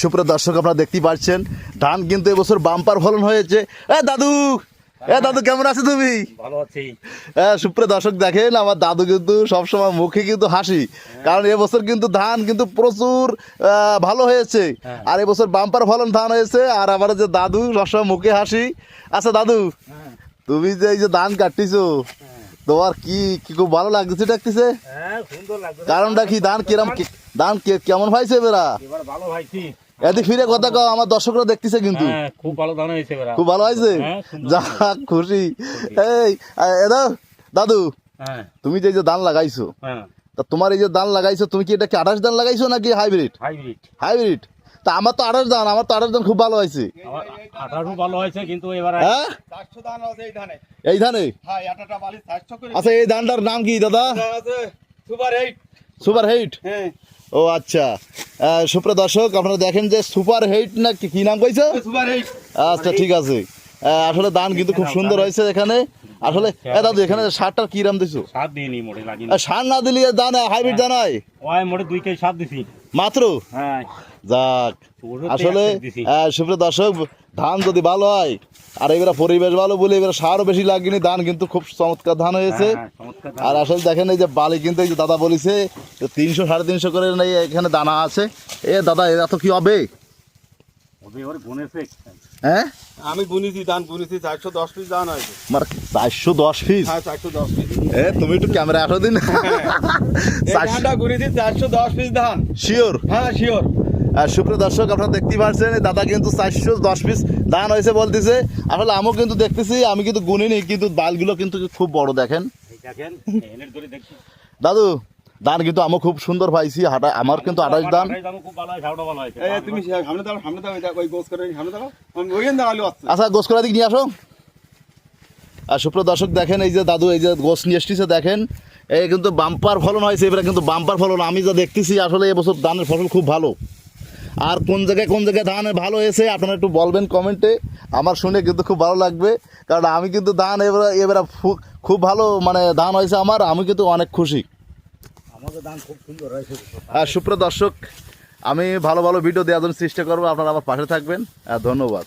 সুপ্রিয় দর্শক আপনারা দেখতেই পাচ্ছেন ধান কিন্তু এবছর বাম্পার ফলন হয়েছে। এ দাদু! এ দাদু কেমন আছো তুমি? ভালো আছি। হ্যাঁ সুপ্রিয় দর্শক দেখেন আমার দাদু কিন্তু সবসময় মুখে কিন্তু হাসি। কারণ এবছর কিন্তু ধান কিন্তু প্রচুর ভালো হয়েছে। হ্যাঁ। আর এবছর বাম্পার ফলন ধান হয়েছে আর আমার যে দাদু সবসময় মুখে হাসি। আচ্ছা দাদু তুমি যে এই যে ধান কাটতিছো তোমার কি কি খুব ভালো লাগতেছে ডাকতেছে হ্যাঁ কারণটা কি ধান কিরম কে- কেমন ভাইছে এবেরা এবার ভালো এদিক ফিরে কথা কও আমার দর্শকরা দেখতেছে কিন্তু। হ্যাঁ খুব ভালো ধান হয়েছে এবার খুব ভালো হয়েছে? হ্যাঁ, খুশি। এই এদা দাদু হ্যাঁ। তুমি যে এই যে ধান লাগাইছো হ্যাঁ। তা তোমার এই যে ধান লাগাইছো তুমি কি এটা কি আঠাশ ধান লাগাইছো নাকি হাইব্রিড? হাইব্রিড। হাইব্রিড? তা আমার তো আঠাশ ধান আমার তো আঠাশ ধান খুব ভালো হয়েছে। আমার ভালো হয়েছে কিন্তু এবার হ্যাঁ? চারশো ধান আছে এই ধানে। হ্যাঁ আচ্ছা এই ধানটার নাম কি দাদা? Super eight. Super eight? হ্যাঁ। ও আচ্ছা। সুপ্রিয় দর্শক আপনারা দেখেন যে সুপার হেইট না কি নাম কইছে? সুপার আচ্ছা ঠিক আছে। আসলে দান কিন্তু খুব সুন্দর হয়েছে এখানে। আসলে এ দাদু এখানে সারটার কি নাম দিছো? সাত দিইনি মোটে লাগি আর সার না দিলে দানা হাইব্রিড দান হয়? ওই মোটে দুই কেজি সার দিছি। মাত্র? হ্যাঁ। যাক আসলে। সুপ্রিয় দর্শক ধান যদি ভালো হয় আর এবারে পরিবেশ ভালো বলে এবারে সারও বেশি লাগেনি ধান কিন্তু খুব চমৎকার ধান হয়েছে। হ্যাঁ, হ্যাঁ। আর আসলে দেখেন এই যে বালি কিন্তু এই যে দাদা বলেছে তিনশো সাড়ে তিনশো করে নেই এখানে দানা আছে। এ দাদা এরা তো কি হবে? হ্যাঁ? আমি বুনেছি ধান বুনেছি চারশো দশ পিস ধান হয়েছে। চারশো দশ পিস? হ্যাঁ চারশো দশ পিস। এ তুমি একটু ক্যামেরা আসো দিন। এই ধানটা বুনেছি চারশো দশ পিস ধান শিওর হ্যাঁ শিওর আর সুপ্রিয় দর্শক আপনারা দেখতেই পাচ্ছেন দাদা কিন্তু চারশো দশ পিস ধান হয়েছে বলতেছে। আসলে আমিও কিন্তু দেখতেছি আমি কিন্তু গুনিনি কিন্তু বালগুলো কিন্তু খুব বড় দেখেন। দেখেন এনের ধরে দেখছি। দাদু ধান কিন্তু আমি খুব সুন্দর পাইছি হাটা আমার কিন্তু আঠাশ ধান। আঠাশ ধানও খুব ভালো সাউটা ভালো হয়েছে এই তুমি সামনে দাও সামনে দাও এটা ওই গোস করে সামনে দাও আমি ওইখান থেকে আলু আসছে। আচ্ছা গোস করা দিক নিয়ে আসো। আর সুপ্রিয় দর্শক দেখেন এই যে দাদু এই যে গোস নিয়ে এসেছে দেখেন। এই কিন্তু বাম্পার ফলন হয়েছে এবারে কিন্তু বাম্পার ফলন। আমি যা দেখতেছি আসলে এবছর ধানের ফসল খুব ভালো। আর কোন জায়গায় কোন জায়গায় ধান ভালো হয়েছে আপনারা একটু বলবেন কমেন্টে। আমার শুনে কিন্তু খুব ভালো লাগবে কারণ আমি কিন্তু ধান এবারে এবারে খুব ভালো মানে ধান হয়েছে আমার আমি কিন্তু অনেক খুশি। আর সুপ্রিয় দর্শক, আমি ভালো ভালো ভিডিও দেওয়ার জন্য চেষ্টা করব। আপনারা আমার পাশে থাকবেন। ধন্যবাদ।